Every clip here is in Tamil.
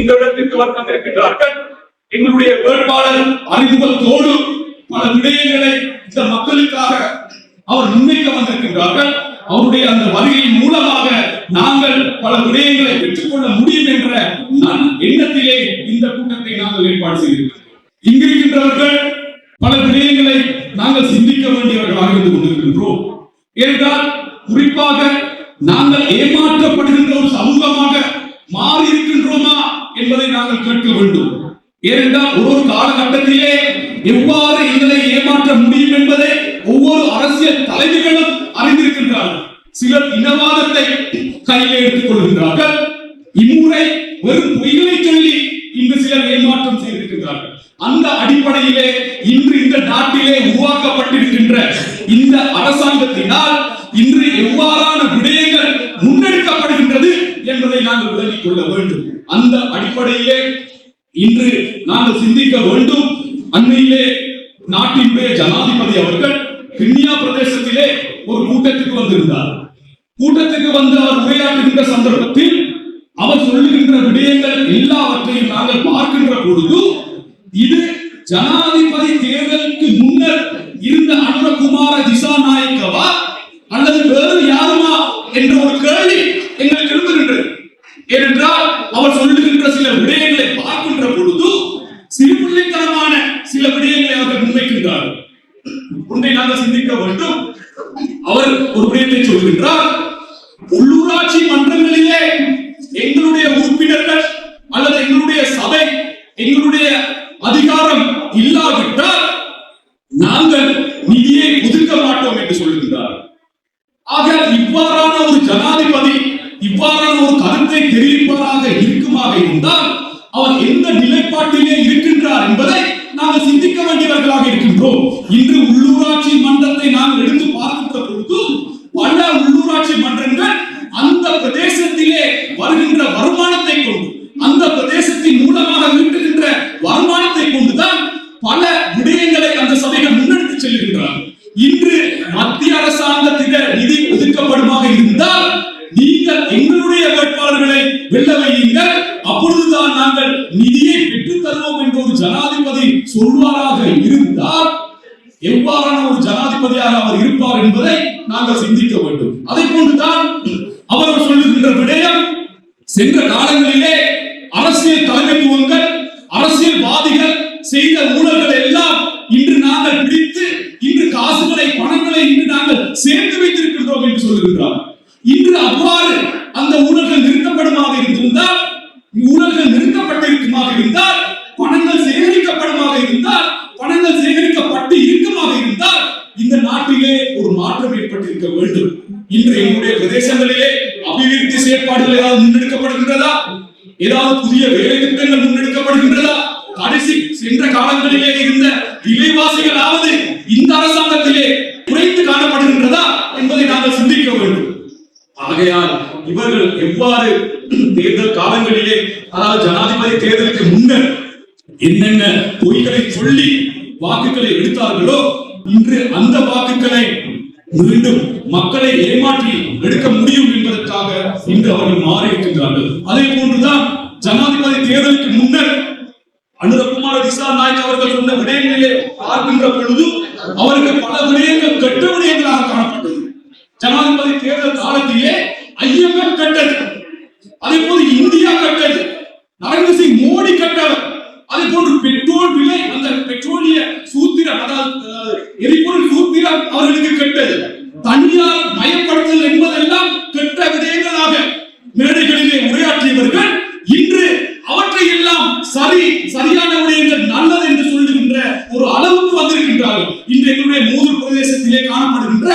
இந்த இடத்திற்கு வந்திருக்கின்றார்கள் எங்களுடைய வேட்பாளர் அறிமுகத்தோடு பல விடயங்களை இந்த மக்களுக்காக அவர் முன்வைக்க வந்திருக்கின்றார்கள். அவருடைய அந்த வருகையின் மூலமாக நாங்கள் பல விடயங்களை பெற்றுக்கொள்ள முடியும் என்ற நன் எண்ணத்திலே இந்த கூட்டத்தை நாங்கள் ஏற்பாடு செய்திருக்கிறோம். இங்கிருக்கின்றவர்கள் பல விடயங்களை நாங்கள் சிந்திக்க வேண்டியவர்களாக இருந்து கொண்டிருக்கின்றோம். ஏனென்றால் குறிப்பாக நாங்கள் ஏமாற்ற ஒரு சமூகமாக மாறி இருக்கின்றோமா என்பதை நாங்கள் கேட்க வேண்டும் ஏனென்றால் ஒரு ஒரு காலகட்டத்திலே எவ்வாறு எங்களை ஏமாற்ற முடியும் என்பதை ஒவ்வொரு அரசியல் தலைவர்களும் அறிந்திருக்கின்றார்கள். சிலர் இனவாதத்தை கையில் எடுத்துக் கொள்கின்றார்கள். இம்முறை வெறும் பொய்களை சொல்லி இன்று சிலர் ஏமாற்றம் செய்திருக்கின்றார்கள். அந்த அடிப்படையிலே இன்று இந்த நாட்டிலே உருவாக்கப்பட்டிருக்கின்ற இந்த அரசாங்கத்தினால் இன்று எவ்வாறான விடயங்கள் முன்னெடுக்கப்படுகின்றது என்பதை நாங்கள் விளங்கிக் கொள்ள வேண்டும். அந்த அடிப்படையிலே இன்று நாங்கள் சிந்திக்க வேண்டும். அண்மையிலே நாட்டினுடைய ஜனாதிபதி அவர்கள் கிண்ணியா பிரதேசத்திலே ஒரு கூட்டத்துக்கு வந்திருந்தார். கூட்டத்துக்கு வந்து அவர் உரையாற்றுகின்ற சந்தர்ப்பத்தில் அவர் சொல்லுகின்ற விடயங்கள் எல்லாவற்றையும் நாங்கள் பார்க்கின்ற பொழுது இது ஜனா தேர்தலுக்கு முன்னர் இருந்த அனுரகுமார திசாநாயக்கவா அல்லது வேறு யாருமா என்ற ஒரு கேள்வி எங்களுக்கு எழுந்துகின்றது ஏனென்றால் அவர் சொல்லுகின்ற சில விடயங்களை பார்க்கின்ற பொழுது சிறுபிள்ளைத்தனமான சில விடயங்களை அவர்கள் முன்வைக்கின்றார்கள் ஒன்றை நாங்கள் சிந்திக்க வேண்டும் அவர் ஒரு விடயத்தை சொல்கின்றார் உள்ளூராட்சி மன்றங்களிலே எங்களுடைய உறுப்பினர்கள் அல்லது எங்களுடைய சபை எங்களுடைய அதிகாரம் இல்லாவிட்டால் நாங்கள் நிதியை ஒதுக்க மாட்டோம் என்று சொல்லுகின்றார் ஆக இவ்வாறான ஒரு ஜனாதிபதி இவ்வாறான ஒரு கருத்தை தெரிவிப்பவராக இருக்குமாக இருந்தால் அவர் எந்த நிலைப்பாட்டிலே இருக்கின்றார் என்பதை நாங்கள் சிந்திக்க இருக்கிறோம் இன்று உள்ளூராட்சி மன்றத்தை நாம் எடுத்து பார்க்கின்ற பொழுது பல உள்ளூராட்சி மன்றங்கள் அந்த பிரதேசத்திலே வருகின்ற வருமானத்தை கொண்டு அந்த பிரதேசத்தின் மூலமாக ஈட்டுகின்ற வருமானத்தை கொண்டுதான் பல விடயங்களை அந்த சபைகள் முன்னெடுத்து செல்கின்றார்கள். இன்று மத்திய அரசாங்கத்திட நிதி ஒதுக்கப்படுமாக இருந்தால் நீங்கள் எங்களுடைய வேட்பாளர்களை வெல்ல வையுங்கள். அப்பொழுதுதான் நாங்கள் நிதியை பெற்றுத் தருவோம் என்று ஒரு ஜனாதிபதி சொல்வார் சென்ற காலங்களிலே அரசியல் தலைமைத்துவங்கள் அரசியல்வாதிகள் செய்த ஊழல்கள் எல்லாம் இன்று நாங்கள் பிடித்து இன்று காசுகளை பணங்களை இன்று நாங்கள் சேர்த்து வைத்திருக்கின்றோம் என்று சொல்லுகின்றார். இன்று அவ்வாறு அந்த ஊழல்கள் நிறுத்தப்படுமாக இருந்திருந்தால் ஊழல்கள் நிறுத்தப்பட்டிருக்குமாக இருந்தால் பணங்கள் சேகரிக்கப்படுமாக இருந்தால் பணங்கள் சேகரிக்கப்பட்டு இருக்குமாக இருந்தால் இந்த நாட்டிலே ஒரு மாற்றம் ஏற்பட்டிருக்க வேண்டும். இன்றைய எங்களுடைய பிரதேசங்களிலே அபிவிருத்தி செயற்பாடுகள் ஏதாவது முன்னெடுக்கப்படுகின்றதா ஏதாவது புதிய வேலை திட்டங்கள் முன்னெடுக்கப்படுகின்றதா கடைசி சென்ற காலங்களிலே இருந்த விலைவாசிகளாவது இந்த அரசாங்கத்திலே குறைத்து காணப்படுகின்றதா என்பதை நாங்கள் சிந்திக்க வேண்டும். ஆகையால் இவர்கள் எவ்வாறு தேர்தல் காலங்களிலே அதாவது ஜனாதிபதி தேர்தலுக்கு முன்னர் என்னென்ன பொய்களை சொல்லி வாக்குகளை எடுத்தார்களோ இன்று அந்த வாக்குகளை மீண்டும் மக்களை ஏமாற்றி எடுக்க முடியும் என்பதற்காக இன்று அவர்கள் மாறி இருக்கின்றார்கள் அதே போன்றுதான் ஜனாதிபதி தேர்தலுக்கு முன்னர் அனுரகுமார் திசா நாயக் அவர்கள் சொன்ன விடயங்களிலே பார்க்கின்ற பொழுது அவருக்கு பல விடயங்கள் கெட்ட விடயங்களாக காணப்பட்டது. ஜனாதிபதி தேர்தல் காலத்திலே ஐஎம்எஃப் கட்டது. அதே போல இந்தியா கட்டது. நரேந்திர சிங் மோடி கட்டவர். அதே போன்று பெட்ரோல் விலை அந்த பெட்ரோலிய சூத்திர அதாவது அதாவது அவர்களுக்கு கெட்டது. தனியார் மயப்படுத்தல் என்பதெல்லாம் கெட்ட விடயங்களாக மேடைகளிலே உரையாற்றியவர்கள் இன்று அவற்றை எல்லாம் சரி சரியான விடயங்கள் நல்லது என்று சொல்லுகின்ற ஒரு அளவுக்கு வந்திருக்கின்றார்கள். இன்று எங்களுடைய மூதூர் பிரதேசத்திலே காணப்படுகின்ற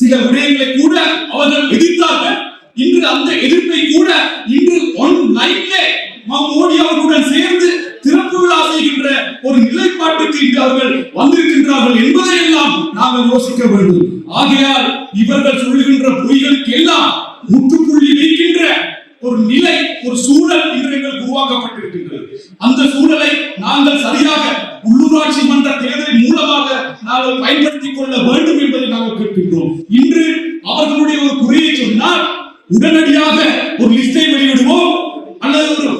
சில விடயங்களை கூட அவர்கள் எதிர்த்தார்கள் இன்று அந்த எதிர்ப்பை கூட இன்று ஒன் லைன்லே மோடி அவர்களுடன் சேர்ந்து திறப்பு விழா செய்கின்ற ஒரு நிலைப்பாட்டுக்கு வந்திருக்கின்றார்கள் என்பதை எல்லாம் நாங்கள் யோசிக்க வேண்டும். ஆகையால் இவர்கள் சொல்லுகின்ற பொய்களுக்கு எல்லாம் முற்றுப்புள்ளி வைக்கின்ற ஒரு நிலை ஒரு சூழல் இன்று எங்களுக்கு உருவாக்கப்பட்டிருக்கின்றது. அந்த சூழலை நாங்கள் சரியாக உள்ளூராட்சி மன்ற தேர்தலின் மூலமாக நாங்கள் பயன்படுத்திக் கொள்ள வேண்டும் என்பதை நாங்கள் கேட்கின்றோம் இன்று அவர்களுடைய ஒரு குறையை சொன்னால் உடனடியாக ஒரு லிஸ்டை வெளியிடுவோம் அல்லது ஒரு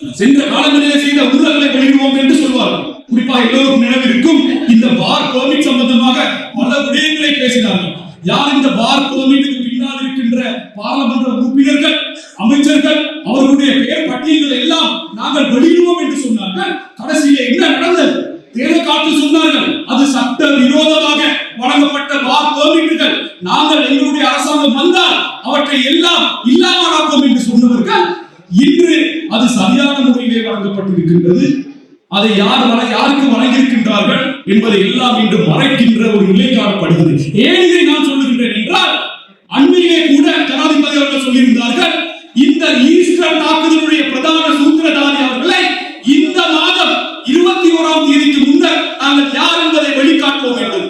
சென்ற காலங்களிலே செய்த ஊழல்களை வெளியிடுவோம் என்று சொல்வார்கள் குறிப்பாக எல்லோருக்கும் நினைவிருக்கும் இந்த பார் கோமிக் சம்பந்தமாக பல விடயங்களை பேசினார்கள். யார் இந்த பார் கோமிக்கு பின்னால் இருக்கின்ற பாராளுமன்ற உறுப்பினர்கள் அமைச்சர்கள் அவர்களுடைய பெயர் பட்டியல்கள் எல்லாம் நாங்கள் வெளியிடுவோம் என்று சொன்னார்கள். கடைசியிலே என்ன நடந்தது? தேர்தல் காத்து சொன்னார்கள் அது சட்ட விரோதமாக வழங்கப்பட்ட பார் கோமிட்டுகள் நாங்கள் எங்களுடைய அரசாங்கம் வந்தால் அவற்றை எல்லாம் இல்லாமலாக்கும் என்று சொன்னவர்கள் இன்று அது சரியான முறையிலே வழங்கப்பட்டிருக்கின்றது. அதை யார் யாருக்கு வழங்கியிருக்கின்றார்கள்? என்பதை எல்லாம் இன்று மறைக்கின்ற ஒரு நிலை காணப்படுகிறது ஏன் இதை நான் சொல்லுகின்றேன் என்றால் அண்மையிலே கூட ஜனாதிபதி அவர்கள் சொல்லியிருந்தார்கள் இந்த ஈஸ்டர் தாக்குதலுடைய பிரதான சூத்திரதாரி அவர்களை இந்த மாதம் இருபத்தி ஓராம் தேதிக்கு முன்னர் நாங்கள் யார் என்பதை வெளிக்காட்டுவோம் என்று.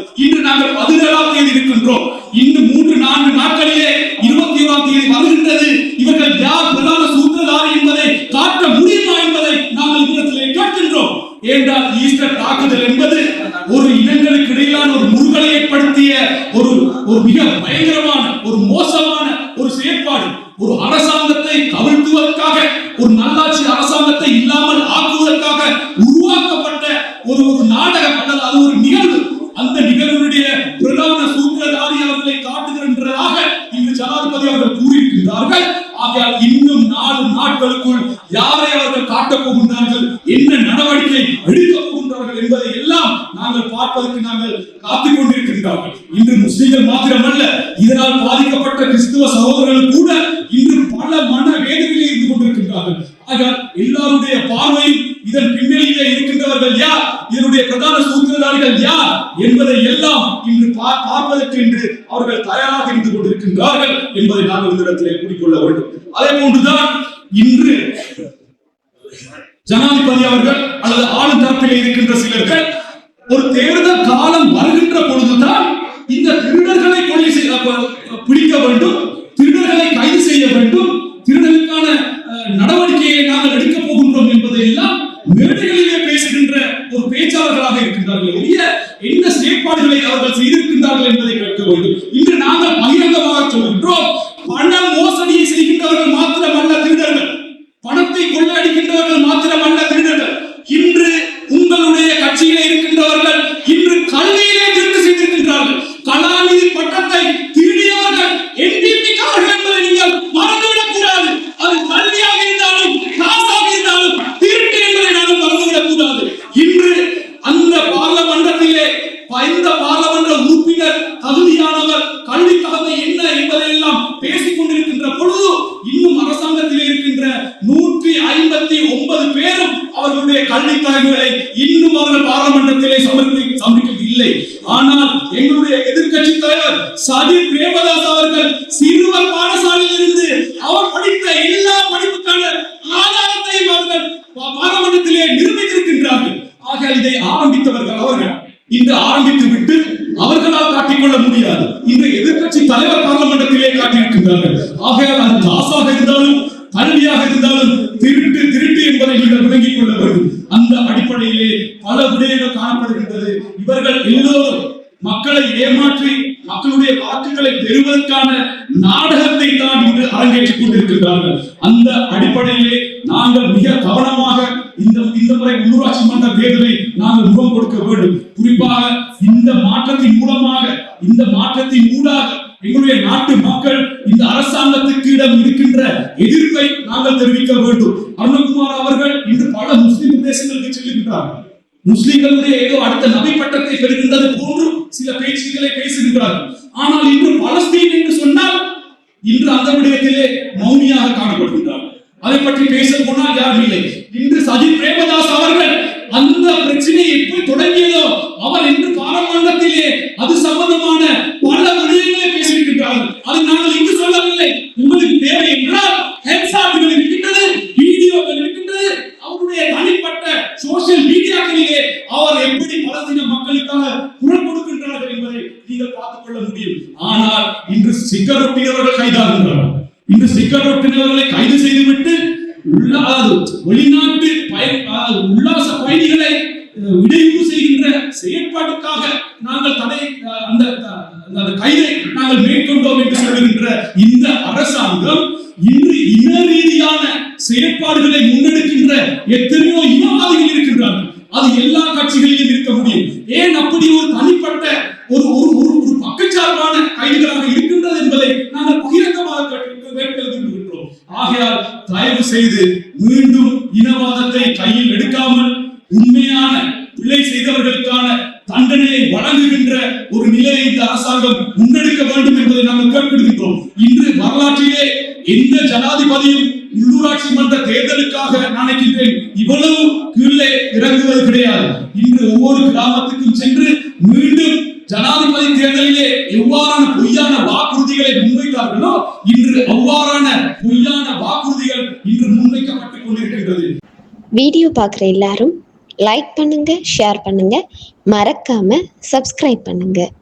ஒரு மிக பயங்கரமான ஒரு மோசமான ஒரு செயற்பாடு ஒரு அரசாங்கத்தை கவிழ்த்துவதற்காக ஒரு நல்லாட்சி அரசாங்கத்தை இல்லாமல் ஆக்குவதற்காக உருவாக்கப்பட்ட ஒரு ஒரு நாடகம் அல்லது அது ஒரு நிகழ்வு. அந்த நிகழ்வுடைய பிரதான சூத்திரதாரி அவர்களை காட்டுகின்றதாக இங்கு ஜனாதிபதி அவர்கள் கூறியிருக்கிறார்கள் ஆகையால் இன்னும் நாலு நாட்களுக்குள் யாரை அவர்கள் காட்டப் போகின்றார்கள்? என்ன நடவடிக்கை எடுக்க போகின்றார்கள் என்பதை எல்லாம் நாங்கள் பார்ப்பதற்கு நாங்கள் காத்துக் கொண்டிருக்கின்றார்கள். இன்று முஸ்லிம்கள் மாத்திரமல்ல இதனால் பாதிக்கப்பட்ட கிறிஸ்துவ சகோதரர்கள் கூட இன்று பல மன வேதனையில் இருந்து கொண்டிருக்கின்றார்கள். ஆகையால் எல்லாருடைய பார்வையும் இதன் பின்னணியிலே இருக்கின்றவர்கள் யார்? இதனுடைய பிரதான சூத்திரதாரிகள் யார்? என்பதை எல்லாம் இன்று பார்ப்பதற்கு என்று அவர்கள் தயாராக இருந்து கொண்டிருக்கின்றார்கள் என்பதை நாங்கள் இந்த இடத்திலே கூறிக்கொள்ள வேண்டும். அதே போன்றுதான் இன்று ஜனாதிபதி அவர்கள் இருக்கின்ற சிலர்கள் ஒரு தேர்தல் காலம் வருகின்ற பொழுதுதான் இந்த திருடர்களை கொலை செய்ய அப்ப- பிடிக்க வேண்டும் திருடர்களை கைது செய்ய வேண்டும் திருடர்களுக்கான அஹ், நடவடிக்கையை நாங்கள் எடுக்கப் போகின்றோம் என்பதை எல்லாம் மேடைகளிலே பேசுகின்ற ஒரு பேச்சாளர்களாக இருக்கின்றார்கள் ஒழிய என்ன செயற்பாடுகளை அவர்கள் செய்திருக்கின்றார்கள் என்பதை கேட்க வேண்டும் இன்று நாங்கள் பகிரங்கமாக சொல்கின்றோம் பண மோசடியை செய்கின்றவர்கள் மாத்திரமல்ல திருடர்கள் பணத்தை கொள்ளையடிக்கின்றவர்கள் மாத்திரமல்ல திருடர்கள் இன்று உங்களுடைய கட்சியிலே இருக்கின்றவர்கள் இன்று கல்வியிலே திருட்டு செய்திருக்கின்றார்கள் கலாநிதி பட்டத்தை திருடியவர்கள் என்பிபி காரர்கள் என்பதை நீங்கள் மறந்துவிடக் கூடாது அது கல்வியாக இருந்தாலும் காசாக இருந்தாலும் திருட்டு என்பதை நாங்கள் மறந்துவிடக் கூடாது இன்று அந்த பார்லமன்றத்திலே இந்த பார்லமன்ற உறுப்பினர் தகுதியானவர் கல்வி தகுதி என்ன என்பதை எல்லாம் பேசிக் கொண்டிருக்கின்ற பொழுது இன்னும் அரசாங்கத்திலே இருக்கின்ற நூற்றி ஐம்பத்தி ஒன்பது பேரும் அவர்களுடைய கல்வி தகவலை இன்னும் அவர்கள் பார்லமன்றத்திலே சமர்ப்பி சமர்ப்பிக்கவில்லை ஆனால் எங்களுடைய எதிர்க்கட்சி தலைவர் சஜித் பிரேமதாஸ் அவர்கள் சிறுவர் பாடசாலையில் இருந்து அவர் படித்த எல்லா படிப்புக்கான ஆதாரத்தையும் அவர்கள் பா- பாராளுமன்றத்திலே நிரூபித்திருக்கின்றார்கள் ஆக இதை ஆரம்பித்தவர்கள் அவர்கள் இன்று ஆரம்பித்து விட்டு அவர்களால் காட்டிக்கொள்ள முடியாது இன்று எதிர்க்கட்சி தலைவர் பார்லமன்றத்திலே காட்டியிருக்கின்றார்கள் ஆகையால் அது காசாக இருந்தாலும் கல்வியாக இருந்தாலும் திருட்டு அடிப்படையில் நீங்கள் விளங்கிக் கொள்ள வேண்டும் அந்த அடிப்படையிலே பல விடயங்கள் காணப்படுகின்றது. இவர்கள் எல்லோரும் மக்களை ஏமாற்றி மக்களுடைய வாக்குகளை பெறுவதற்கான நாடகத்தை தான் இன்று அரங்கேற்றிக் கொண்டிருக்கின்றார்கள். அந்த அடிப்படையிலே நாங்கள் மிக கவனமாக இந்த இந்த முறை உள்ளூராட்சி மன்ற தேர்தலை நாங்கள் முகம் கொடுக்க வேண்டும். குறிப்பாக இந்த மாற்றத்தின் மூலமாக இந்த மாற்றத்தின் ஊடாக எதிர்ப்பை தெரிவிக்க வேண்டும். அருணகுமார் அவர்கள் இன்று பல முஸ்லிம் பிரதேசங்களுக்கு செல்லுகின்றார்கள் முஸ்லிம்களுடைய ஏதோ அடுத்த நபை பட்டத்தை பெறுகின்றது போன்று சில பேச்சுக்களை பேசுகின்றார்கள் ஆனால் இன்று பலஸ்தீன் என்று சொன்னால் இன்று அந்த விடயத்திலே மௌனியாக காணப்படுகின்றார்கள் அதை பற்றி பேச போனால் யாரும் இல்லை. இன்று சஜித் பிரேமதாஸ் அவர்கள் அந்த பிரச்சனை எப்படி தொடங்கியதோ அவர் இன்று பாராளுமன்றத்திலே அது சம்பந்தமான பல விடயங்களை பேசியிருக்கின்றார்கள் அதை நாங்கள் இங்கு சொல்லவில்லை உங்களுக்கு தேவை என்றால் ஹெட்ஸாட்டுகள் இருக்கின்றது வீடியோக்கள் இருக்கின்றது அவருடைய தனிப்பட்ட சோசியல் மீடியாக்களிலே அவர் எப்படி பலஸ்தீன மக்களுக்காக குரல் கொடுக்கின்றார்கள் என்பதை நீங்கள் பார்த்துக் கொள்ள முடியும். ஆனால் இன்று சிக்கரொட்டினவர்கள் கைதாகின்றனர். இன்று சிக்கரொட்டினவர்களை கைது செய்துவிட்டு உள்ளாது வெளிநாட்டு பய- உல்லாச பயணிகளை அஹ், இடையூறு செய்கின்ற செயற்பாட்டுக்காக நாங்கள் தடை அந்த அந்த கைதை நாங்கள் மேற்கொண்டோம் என்று சொல்லுகின்ற இந்த அரசாங்கம் இன்று இன ரீதியான செயற்பாடுகளை முன்னெடுக்கின்ற எத்தனையோ இனவாதிகள் இருக்கின்றார்கள் அது எல்லா கட்சிகளிலும் இருக்க முடியும் ஏன் அப்படி ஒரு தனிப்பட்ட ஒரு ஒரு ஒரு ஒரு பக்கச்சார்பான கைதுகளாக இருக்கின்றது என்பதை நாங்கள் பகிரங்கமாக கேட்க கேட்க விரும்புகின்றோம் ஆகையால் தயவு செய்து மீண்டும் இனவாதத்தை கையில் எடுக்காமல் உண்மையான பிழை செய்தவர்களுக்கான தண்டனையை வழங்குகின்ற ஒரு நிலையை இந்த அரசாங்கம் முன்னெடுக்க வேண்டும் என்பதை நாங்கள் கேட்கின்றோம் இன்று வரலாற்றிலே எந்த ஜனாதிபதியும் உள்ளூராட்சி மன்ற தேர்தலுக்காக நினைக்கின்றேன். இவ்வளவு கீழே இறங்குவது கிடையாது. இன்று ஒவ்வொரு கிராமத்துக்கும் சென்று மீண்டும் ஜனாதிபதி தேர்தலிலே எவ்வாறான பொய்யான வாக்குறுதிகளை முன்வைத்தார்களோ இன்று அவ்வாறான பொய்யான வாக்குறுதிகள் இன்று முன்வைக்கப்பட்டுக் கொண்டிருக்கின்றது வீடியோ பார்க்குற எல்லாரும் லைக் பண்ணுங்கள் ஷேர் பண்ணுங்கள் மறக்காமல் சப்ஸ்கிரைப் பண்ணுங்கள்